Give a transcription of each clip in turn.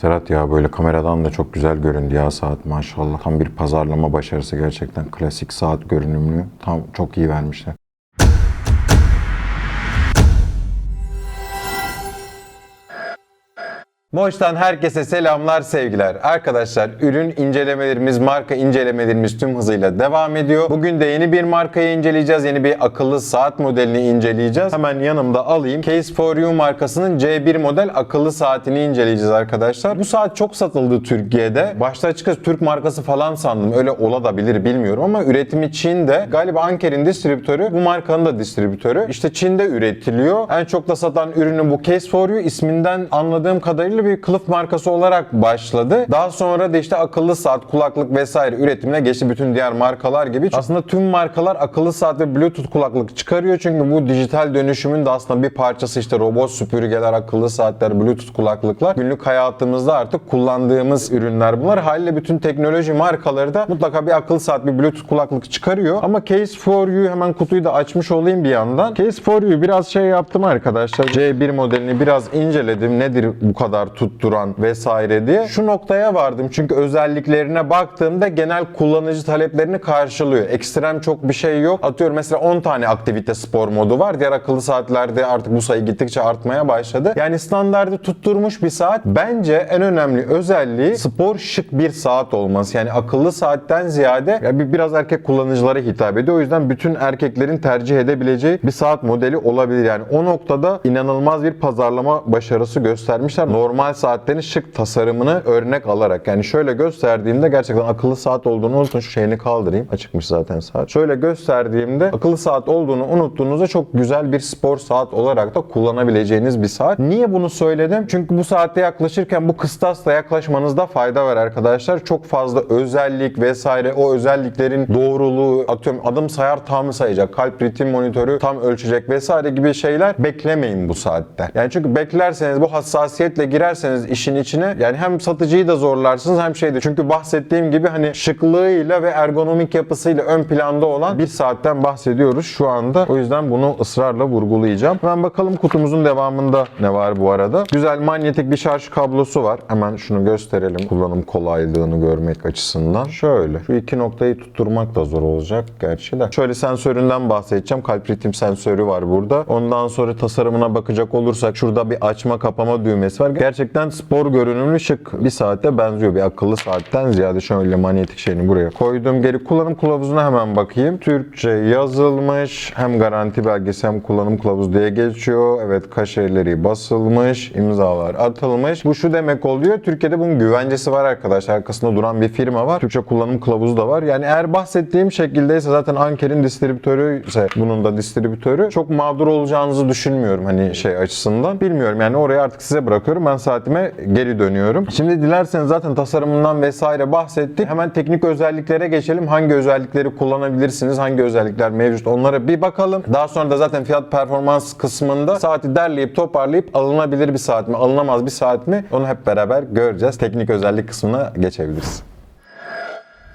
Serhat ya böyle kameradan da çok güzel göründü ya saat maşallah. Tam bir pazarlama başarısı gerçekten. Klasik saat görünümlü. Tam çok iyi vermişler. Boştan herkese selamlar, sevgiler. Arkadaşlar ürün incelemelerimiz, marka incelemelerimiz tüm hızıyla devam ediyor. Bugün de yeni bir markayı inceleyeceğiz. Yeni bir akıllı saat modelini inceleyeceğiz. Hemen yanımda alayım. Case for You markasının C1 model akıllı saatini inceleyeceğiz arkadaşlar. Bu saat çok satıldı Türkiye'de. Başta açıkçası Türk markası falan sandım. Öyle olabilir bilmiyorum ama üretimi Çin'de. Galiba Anker'in distribütörü, bu markanın da distribütörü. İşte Çin'de üretiliyor. En çok da satan ürünü bu Case for You isminden anladığım kadarıyla bir kılıf markası olarak başladı. Daha sonra da işte akıllı saat, kulaklık vesaire üretimine geçti bütün diğer markalar gibi. Aslında tüm markalar akıllı saat ve Bluetooth kulaklık çıkarıyor çünkü bu dijital dönüşümün de aslında bir parçası işte robot süpürgeler, akıllı saatler, Bluetooth kulaklıklar. Günlük hayatımızda artık kullandığımız ürünler bunlar. Haliyle bütün teknoloji markaları da mutlaka bir akıllı saat, bir Bluetooth kulaklık çıkarıyor. Ama Case for You hemen kutuyu da açmış olayım bir yandan. Case for You biraz şey yaptım arkadaşlar. C1 modelini biraz inceledim. Nedir bu kadar tutturan vesaire diye. Şu noktaya vardım çünkü özelliklerine baktığımda genel kullanıcı taleplerini karşılıyor. Ekstrem çok bir şey yok. Atıyorum mesela 10 tane aktivite spor modu var. Diğer akıllı saatlerde artık bu sayı gittikçe artmaya başladı. Yani standardı tutturmuş bir saat. Bence en önemli özelliği spor şık bir saat olması. Yani akıllı saatten ziyade ya bir biraz erkek kullanıcılara hitap ediyor. O yüzden bütün erkeklerin tercih edebileceği bir saat modeli olabilir. Yani o noktada inanılmaz bir pazarlama başarısı göstermişler. Normal saatlerin şık tasarımını örnek alarak. Yani şöyle gösterdiğimde gerçekten akıllı saat olduğunu unutun. Şu şeyini kaldırayım. Açıkmış zaten saat. Şöyle gösterdiğimde akıllı saat olduğunu unuttuğunuzda çok güzel bir spor saat olarak da kullanabileceğiniz bir saat. Niye bunu söyledim? Çünkü bu saatte yaklaşırken bu kıstasla yaklaşmanızda fayda var arkadaşlar. Çok fazla özellik vesaire o özelliklerin doğruluğu atıyorum adım sayar tam sayacak. Kalp ritim monitörü tam ölçecek vesaire gibi şeyler beklemeyin bu saatte. Yani çünkü beklerseniz bu hassasiyetle girerseniz işin içine yani hem satıcıyı da zorlarsınız hem şeyde. Çünkü bahsettiğim gibi hani şıklığıyla ve ergonomik yapısıyla ön planda olan bir saatten bahsediyoruz şu anda. O yüzden bunu ısrarla vurgulayacağım. Hemen bakalım kutumuzun devamında ne var bu arada. Güzel manyetik bir şarj kablosu var. Hemen şunu gösterelim kullanım kolaylığını görmek açısından. Şöyle. Şu iki noktayı tutturmak da zor olacak gerçi de. Şöyle sensöründen bahsedeceğim. Kalp ritim sensörü var burada. Ondan sonra tasarımına bakacak olursak şurada bir açma kapama düğmesi var. Gerçekten spor görünümlü şık bir saate benziyor. Bir akıllı saatten ziyade şöyle manyetik şeyini buraya koydum. Geri kullanım kılavuzuna hemen bakayım. Türkçe yazılmış. Hem garanti belgesi hem kullanım kılavuzu diye geçiyor. Evet kaşeleri basılmış. imzalar atılmış. Bu şu demek oluyor. Türkiye'de bunun güvencesi var arkadaşlar. Arkasında duran bir firma var. Türkçe kullanım kılavuzu da var. Yani eğer bahsettiğim şekildeyse zaten Anker'in distribütörü ise bunun da distribütörü çok mağdur olacağınızı düşünmüyorum hani şey açısından. Bilmiyorum yani oraya artık size bırakıyorum. Ben saatime geri dönüyorum. Şimdi dilerseniz zaten tasarımından vesaire bahsettik. Hemen teknik özelliklere geçelim. Hangi özellikleri kullanabilirsiniz? Hangi özellikler mevcut? Onlara bir bakalım. Daha sonra da zaten fiyat performans kısmında saati derleyip toparlayıp alınabilir bir saat mi? Alınamaz bir saat mi? Onu hep beraber göreceğiz. Teknik özellik kısmına geçebiliriz.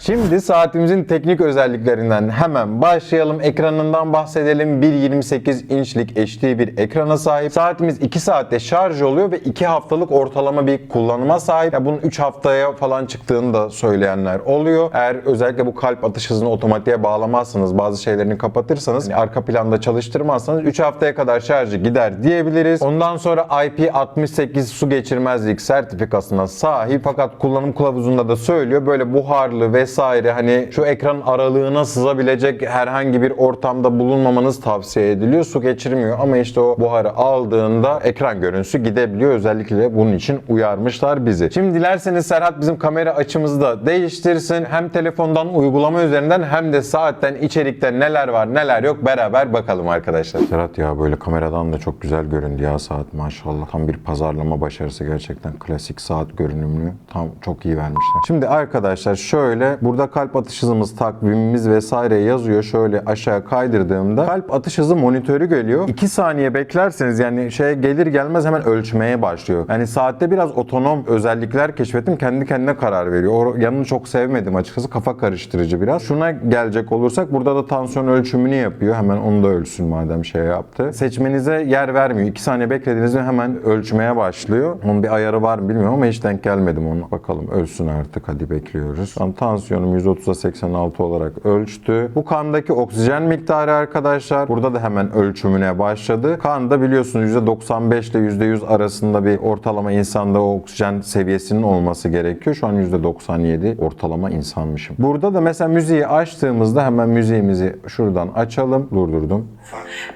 Şimdi saatimizin teknik özelliklerinden hemen başlayalım. Ekranından bahsedelim. 1.28 inçlik HD bir ekrana sahip. Saatimiz 2 saatte şarj oluyor ve 2 haftalık ortalama bir kullanıma sahip. Ya bunun 3 haftaya falan çıktığını da söyleyenler oluyor. Eğer özellikle bu kalp atış hızını otomatiğe bağlamazsanız, bazı şeylerini kapatırsanız, yani arka planda çalıştırmazsanız 3 haftaya kadar şarjı gider diyebiliriz. Ondan sonra IP68 su geçirmezlik sertifikasına sahip fakat kullanım kılavuzunda da söylüyor böyle buharlı vesaire hani şu ekran aralığına sızabilecek herhangi bir ortamda bulunmamanız tavsiye ediliyor. Su geçirmiyor ama işte o buharı aldığında ekran görüntüsü gidebiliyor. Özellikle bunun için uyarmışlar bizi. Şimdi dilerseniz Serhat bizim kamera açımızı da değiştirsin. Hem telefondan uygulama üzerinden hem de saatten içerikte neler var neler yok beraber bakalım arkadaşlar. Serhat ya böyle kameradan da çok güzel göründü ya saat maşallah. Tam bir pazarlama başarısı gerçekten. Klasik saat görünümlü. Tam çok iyi vermişler. Şimdi arkadaşlar şöyle burada kalp atış hızımız, takvimimiz vesaire yazıyor. Şöyle aşağı kaydırdığımda kalp atış hızı monitörü geliyor. 2 saniye beklerseniz yani şeye gelir gelmez hemen ölçmeye başlıyor. Yani saatte biraz otonom özellikler keşfettim. Kendi kendine karar veriyor. O yanını çok sevmedim açıkçası. Kafa karıştırıcı biraz. Şuna gelecek olursak burada da tansiyon ölçümünü yapıyor. Hemen onu da ölçsün madem şey yaptı. Seçmenize yer vermiyor. 2 saniye beklediğinizde hemen ölçmeye başlıyor. Onun bir ayarı var mı bilmiyorum ama hiç denk gelmedim ona. Bakalım ölçsün artık. Hadi bekliyoruz. Şu an tansiyonum 130'a 86 olarak ölçtü. Bu kandaki oksijen miktarı arkadaşlar. Burada da hemen ölçümüne başladı. Kanda biliyorsunuz %95 ile %100 arasında bir ortalama insanda oksijen seviyesinin olması gerekiyor. Şu an %97 ortalama insanmışım. Burada da mesela müziği açtığımızda hemen müziğimizi şuradan açalım. Durdurdum.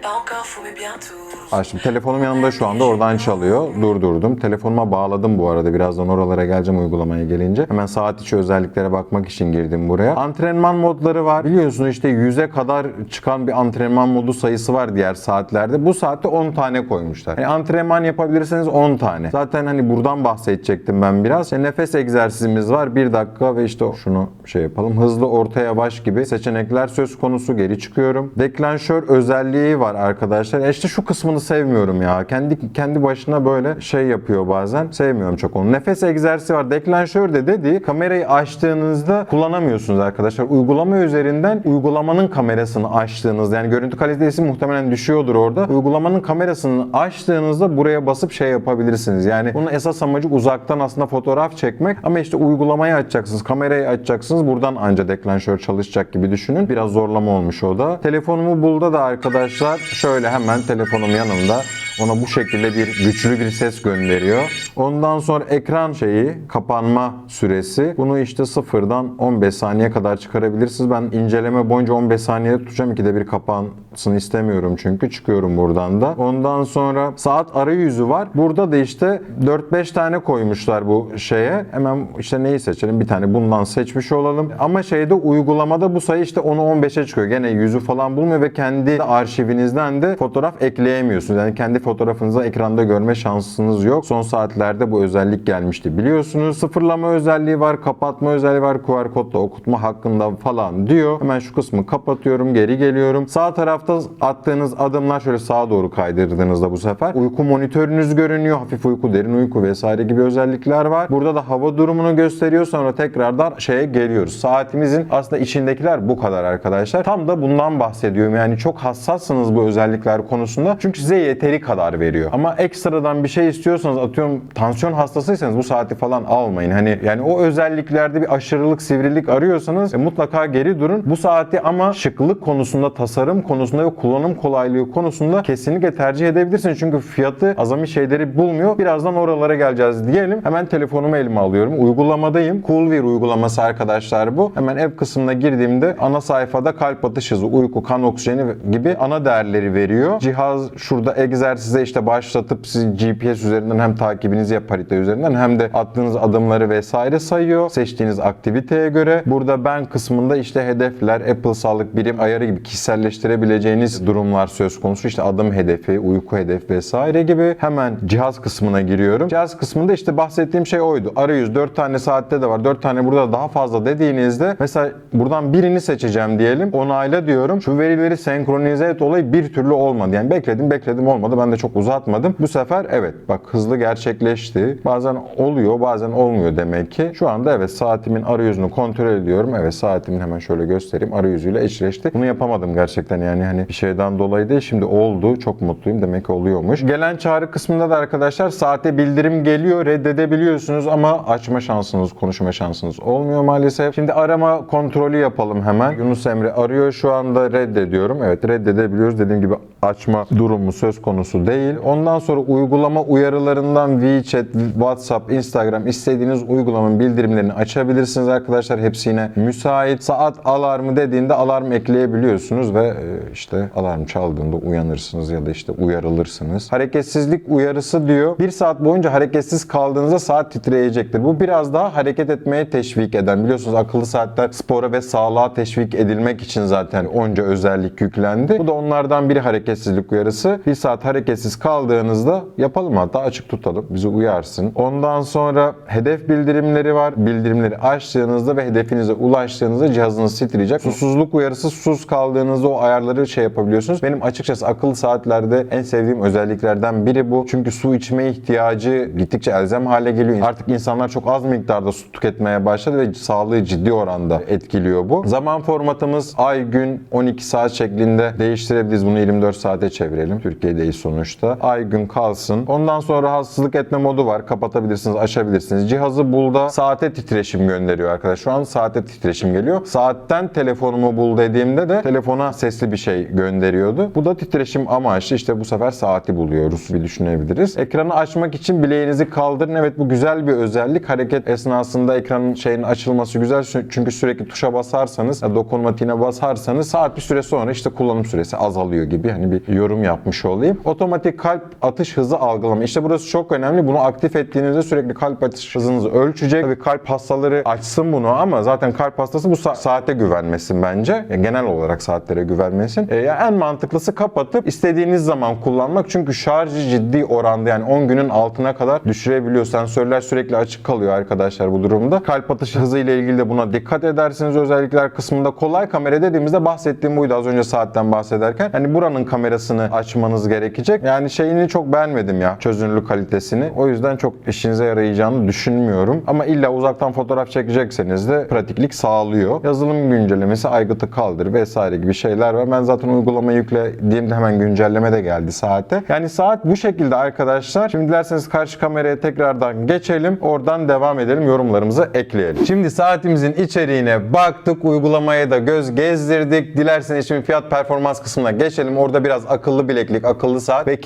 Pas Açtım. Telefonum yanımda şu anda oradan çalıyor. Durdurdum. Telefonuma bağladım bu arada. Birazdan oralara geleceğim uygulamaya gelince. Hemen saat içi özelliklere bakmak için girdim buraya. Antrenman modları var. Biliyorsunuz işte 100'e kadar çıkan bir antrenman modu sayısı var diğer saatlerde. Bu saatte 10 tane koymuşlar. Yani antrenman yapabilirseniz 10 tane. Zaten hani buradan bahsedecektim ben biraz. İşte nefes egzersizimiz var. 1 dakika ve işte şunu şey yapalım. Hızlı orta yavaş gibi seçenekler söz konusu. Geri çıkıyorum. Deklanşör özelliği var arkadaşlar. E işte şu kısmını sevmiyorum ya. Kendi kendi başına böyle şey yapıyor bazen. Sevmiyorum çok onu. Nefes egzersizi var. Deklanşör de dediği kamerayı açtığınızda kullanamıyorsunuz arkadaşlar. Uygulama üzerinden uygulamanın kamerasını açtığınızda yani görüntü kalitesi muhtemelen düşüyordur orada. Uygulamanın kamerasını açtığınızda buraya basıp şey yapabilirsiniz. Yani bunun esas amacı uzaktan aslında fotoğraf çekmek ama işte uygulamayı açacaksınız, kamerayı açacaksınız. Buradan anca deklanşör çalışacak gibi düşünün. Biraz zorlama olmuş o da. Telefonumu bulda da arkadaşlar şöyle hemen telefonum yanımda. Ona bu şekilde bir güçlü bir ses gönderiyor. Ondan sonra ekran şeyi kapanma süresi. Bunu işte sıfırdan 15 saniye kadar çıkarabilirsiniz. Ben inceleme boyunca 15 saniye tutacağım. İkide bir kapansın istemiyorum çünkü. Çıkıyorum buradan da. Ondan sonra saat arayüzü var. Burada da işte 4-5 tane koymuşlar bu şeye. Hemen işte neyi seçelim? Bir tane bundan seçmiş olalım. Ama şeyde uygulamada bu sayı işte 10'u 15'e çıkıyor. Gene yüzü falan bulmuyor ve kendi arşivinizden de fotoğraf ekleyemiyorsunuz. Yani kendi fotoğrafınızı ekranda görme şansınız yok. Son saatlerde bu özellik gelmişti biliyorsunuz. Sıfırlama özelliği var, kapatma özelliği var. QR kodla okutma hakkında falan diyor. Hemen şu kısmı kapatıyorum, geri geliyorum. Sağ tarafta attığınız adımlar şöyle sağa doğru kaydırdığınızda bu sefer uyku monitörünüz görünüyor. Hafif uyku, derin uyku vesaire gibi özellikler var. Burada da hava durumunu gösteriyor. Sonra tekrardan şeye geliyoruz. Saatimizin aslında içindekiler bu kadar arkadaşlar. Tam da bundan bahsediyorum. Yani çok hassassınız bu özellikler konusunda. Çünkü size yeteri kadar veriyor. Ama ekstradan bir şey istiyorsanız atıyorum tansiyon hastasıysanız bu saati falan almayın. Hani yani o özelliklerde bir aşırılık, sivrilik arıyorsanız e, mutlaka geri durun. Bu saati ama şıklık konusunda, tasarım konusunda ve kullanım kolaylığı konusunda kesinlikle tercih edebilirsiniz. Çünkü fiyatı azami şeyleri bulmuyor. Birazdan oralara geleceğiz diyelim. Hemen telefonumu elime alıyorum. Uygulamadayım. Coolwear uygulaması arkadaşlar bu. Hemen ev kısmına girdiğimde ana sayfada kalp atış hızı, uyku, kan oksijeni gibi ana değerleri veriyor. Cihaz şurada egzersize işte başlatıp siz GPS üzerinden hem takibinizi yapar harita üzerinden hem de attığınız adımları vesaire sayıyor. Seçtiğiniz aktiviteye göre. Burada ben kısmında işte hedefler, Apple sağlık birim ayarı gibi kişiselleştirebileceğiniz durumlar söz konusu. İşte adım hedefi, uyku hedef vesaire gibi. Hemen cihaz kısmına giriyorum. Cihaz kısmında işte bahsettiğim şey oydu. Arayüz 4 tane saatte de var. 4 tane burada daha fazla dediğinizde mesela buradan birini seçeceğim diyelim. Onayla diyorum. Şu verileri senkronize et olayı bir türlü olmadı. Yani bekledim bekledim olmadı. Ben de çok uzatmadım. Bu sefer evet bak hızlı gerçekleşti. Bazen oluyor bazen olmuyor demek ki. Şu anda evet saatimin arayüzünü kontrol ediyorum. Evet saatimin hemen şöyle göstereyim. Arayüzüyle eşleşti. Bunu yapamadım gerçekten yani hani bir şeyden dolayı değil. Şimdi oldu. Çok mutluyum. Demek ki oluyormuş. Gelen çağrı kısmında da arkadaşlar saate bildirim geliyor. Reddedebiliyorsunuz ama açma şansınız, konuşma şansınız olmuyor maalesef. Şimdi arama kontrolü yapalım hemen. Yunus Emre arıyor. Şu anda reddediyorum. Evet reddedebiliyoruz. Dediğim gibi açma durumu söz konusu değil. Ondan sonra uygulama uyarılarından WeChat, WhatsApp, Instagram istediğiniz uygulamanın bildirimlerini açabilirsiniz arkadaşlar. Hepsi yine müsait. Saat alarmı dediğinde alarm ekleyebiliyorsunuz ve e, işte alarm çaldığında uyanırsınız ya da işte uyarılırsınız. Hareketsizlik uyarısı diyor. Bir saat boyunca hareketsiz kaldığınızda saat titreyecektir. Bu biraz daha hareket etmeye teşvik eden. Biliyorsunuz akıllı saatler spora ve sağlığa teşvik edilmek için zaten onca özellik yüklendi. Bu da onlardan biri hareketsizlik uyarısı. Bir saat hareket tehlikesiz kaldığınızda yapalım hatta açık tutalım. Bizi uyarsın. Ondan sonra hedef bildirimleri var. Bildirimleri açtığınızda ve hedefinize ulaştığınızda cihazınız titreyecek. Susuzluk uyarısı susuz kaldığınızda o ayarları şey yapabiliyorsunuz. Benim açıkçası akıllı saatlerde en sevdiğim özelliklerden biri bu. Çünkü su içme ihtiyacı gittikçe elzem hale geliyor. Artık insanlar çok az miktarda su tüketmeye başladı ve sağlığı ciddi oranda etkiliyor bu. Zaman formatımız ay, gün, 12 saat şeklinde değiştirebiliriz. Bunu 24 saate çevirelim. Türkiye'deyiz sonuçta. Ay, gün kalsın. Ondan sonra rahatsızlık etme modu var. Kapatabilirsiniz, açabilirsiniz. Cihazı bulda saate titreşim gönderiyor arkadaş. Şu an saate titreşim geliyor. Saatten telefonumu bul dediğimde de telefona sesli bir şey gönderiyordu. Bu da titreşim amaçlı. İşte bu sefer saati buluyoruz bir düşünebiliriz. Ekranı açmak için bileğinizi kaldırın. Evet bu güzel bir özellik. Hareket esnasında ekranın şeyin açılması güzel. Çünkü sürekli tuşa basarsanız, dokunmatiğine basarsanız saat bir süre sonra işte kullanım süresi azalıyor gibi hani bir yorum yapmış olayım. Otomatik kalp atış hızı algılama. İşte burası çok önemli. Bunu aktif ettiğinizde sürekli kalp atış hızınızı ölçecek. Tabii kalp hastaları açsın bunu ama zaten kalp hastası bu sa- saate güvenmesin bence. Ya genel olarak saatlere güvenmesin. E, ya en mantıklısı kapatıp istediğiniz zaman kullanmak. Çünkü şarjı ciddi oranda yani 10 günün altına kadar düşürebiliyor. Sensörler sürekli açık kalıyor arkadaşlar bu durumda. Kalp atış hızı ile ilgili de buna dikkat edersiniz özellikler kısmında. Kolay kamera dediğimizde bahsettiğim buydu az önce saatten bahsederken. Hani buranın kamerasını açmanız gerekecek. Yani şeyini çok beğenmedim ya çözünürlük kalitesini. O yüzden çok işinize yarayacağını düşünmüyorum. Ama illa uzaktan fotoğraf çekecekseniz de pratiklik sağlıyor. Yazılım güncellemesi aygıtı kaldır vesaire gibi şeyler var. Ben zaten uygulamayı yüklediğimde hemen güncelleme de geldi saate. Yani saat bu şekilde arkadaşlar. Şimdi dilerseniz karşı kameraya tekrardan geçelim. Oradan devam edelim. Yorumlarımızı ekleyelim. Şimdi saatimizin içeriğine baktık. Uygulamaya da göz gezdirdik. Dilerseniz şimdi fiyat performans kısmına geçelim. Orada biraz akıllı bileklik, akıllı saat ve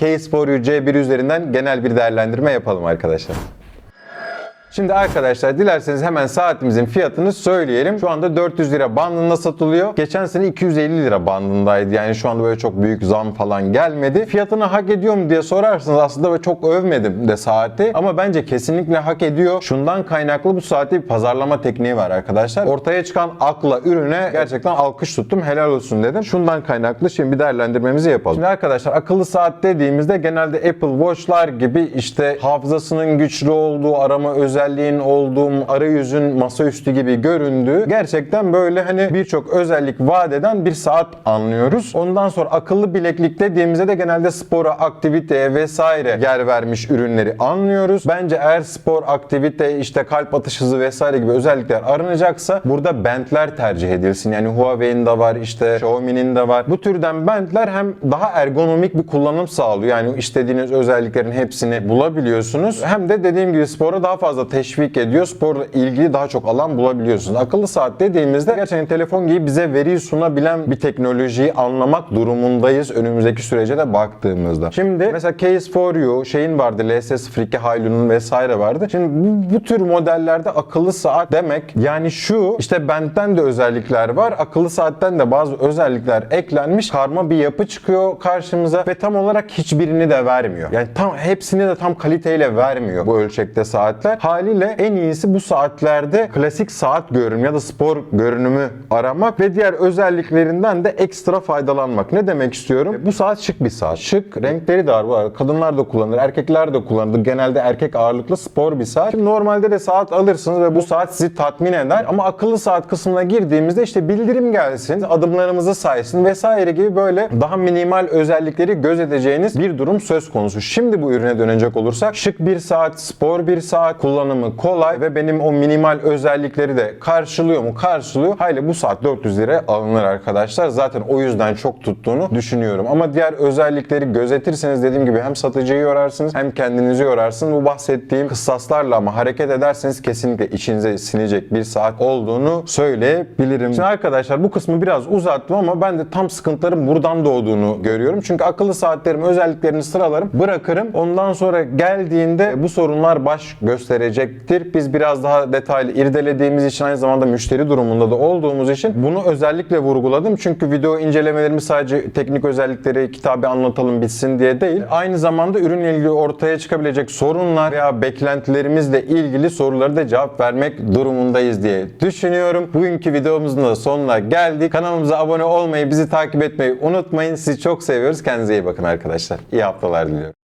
You C1 üzerinden genel bir değerlendirme yapalım arkadaşlar. Şimdi arkadaşlar dilerseniz hemen saatimizin fiyatını söyleyelim. Şu anda 400 lira bandında satılıyor. Geçen sene 250 lira bandındaydı. Yani şu anda böyle çok büyük zam falan gelmedi. Fiyatını hak ediyor mu diye sorarsınız aslında böyle çok övmedim de saati. Ama bence kesinlikle hak ediyor. Şundan kaynaklı bu saatte bir pazarlama tekniği var arkadaşlar. Ortaya çıkan akla ürüne gerçekten alkış tuttum. Helal olsun dedim. Şundan kaynaklı şimdi bir değerlendirmemizi yapalım. Şimdi arkadaşlar akıllı saat dediğimizde genelde Apple Watch'lar gibi işte hafızasının güçlü olduğu, arama özelliğinin olduğu, arayüzün masaüstü gibi göründüğü gerçekten böyle hani birçok özellik vaat eden bir saat anlıyoruz. Ondan sonra akıllı bileklik dediğimizde de genelde spora, aktiviteye vesaire yer vermiş ürünleri anlıyoruz. Bence eğer spor, aktivite, işte kalp atış hızı vesaire gibi özellikler aranacaksa burada bentler tercih edilsin. Yani Huawei'nin de var, işte Xiaomi'nin de var. Bu türden bentler hem daha ergonomik bir kullanım sağlıyor. Yani istediğiniz özelliklerin hepsini bulabiliyorsunuz. Hem de dediğim gibi spora daha fazla teşvik ediyor. Sporla ilgili daha çok alan bulabiliyorsunuz. Akıllı saat dediğimizde gerçekten telefon gibi bize veri sunabilen bir teknolojiyi anlamak durumundayız önümüzdeki sürece de baktığımızda. Şimdi mesela Case for You, şeyin vardı LS02 Hailu'nun vesaire vardı. Şimdi bu, bu tür modellerde akıllı saat demek yani şu işte benden de özellikler var. Akıllı saatten de bazı özellikler eklenmiş. Karma bir yapı çıkıyor karşımıza ve tam olarak hiçbirini de vermiyor. Yani tam hepsini de tam kaliteyle vermiyor bu ölçekte saatler. Haliyle en iyisi bu saatlerde klasik saat görünümü ya da spor görünümü aramak ve diğer özelliklerinden de ekstra faydalanmak. Ne demek istiyorum? Bu saat şık bir saat. Şık, renkleri de var. Kadınlar da kullanır, erkekler de kullanır. Genelde erkek ağırlıklı spor bir saat. Şimdi normalde de saat alırsınız ve bu saat sizi tatmin eder. Ama akıllı saat kısmına girdiğimizde işte bildirim gelsin, adımlarımızı saysın vesaire gibi böyle daha minimal özellikleri göz edeceğiniz bir durum söz konusu. Şimdi bu ürüne dönecek olursak şık bir saat, spor bir saat, kullanımı kolay ve benim o minimal özellikleri de karşılıyor mu? Karşılıyor. Hayli bu saat 400 lira alınır arkadaşlar. Zaten o yüzden çok tuttuğunu düşünüyorum. Ama diğer özellikleri gözetirseniz dediğim gibi hem satıcıyı yorarsınız hem kendinizi yorarsınız. Bu bahsettiğim kıssaslarla ama hareket ederseniz kesinlikle içinize sinecek bir saat olduğunu söyleyebilirim. Şimdi arkadaşlar bu kısmı biraz uzattım ama ben de tam sıkıntıların buradan doğduğunu görüyorum. Çünkü akıllı saatlerim özelliklerini sıralarım, bırakırım. Ondan sonra geldiğinde bu sorunlar baş gösterecek gelecektir. Biz biraz daha detaylı irdelediğimiz için aynı zamanda müşteri durumunda da olduğumuz için bunu özellikle vurguladım. Çünkü video incelemelerimiz sadece teknik özellikleri kitabı anlatalım bitsin diye değil. Aynı zamanda ürünle ilgili ortaya çıkabilecek sorunlar veya beklentilerimizle ilgili soruları da cevap vermek durumundayız diye düşünüyorum. Bugünkü videomuzun da sonuna geldik. Kanalımıza abone olmayı, bizi takip etmeyi unutmayın. Sizi çok seviyoruz. Kendinize iyi bakın arkadaşlar. İyi haftalar diliyorum.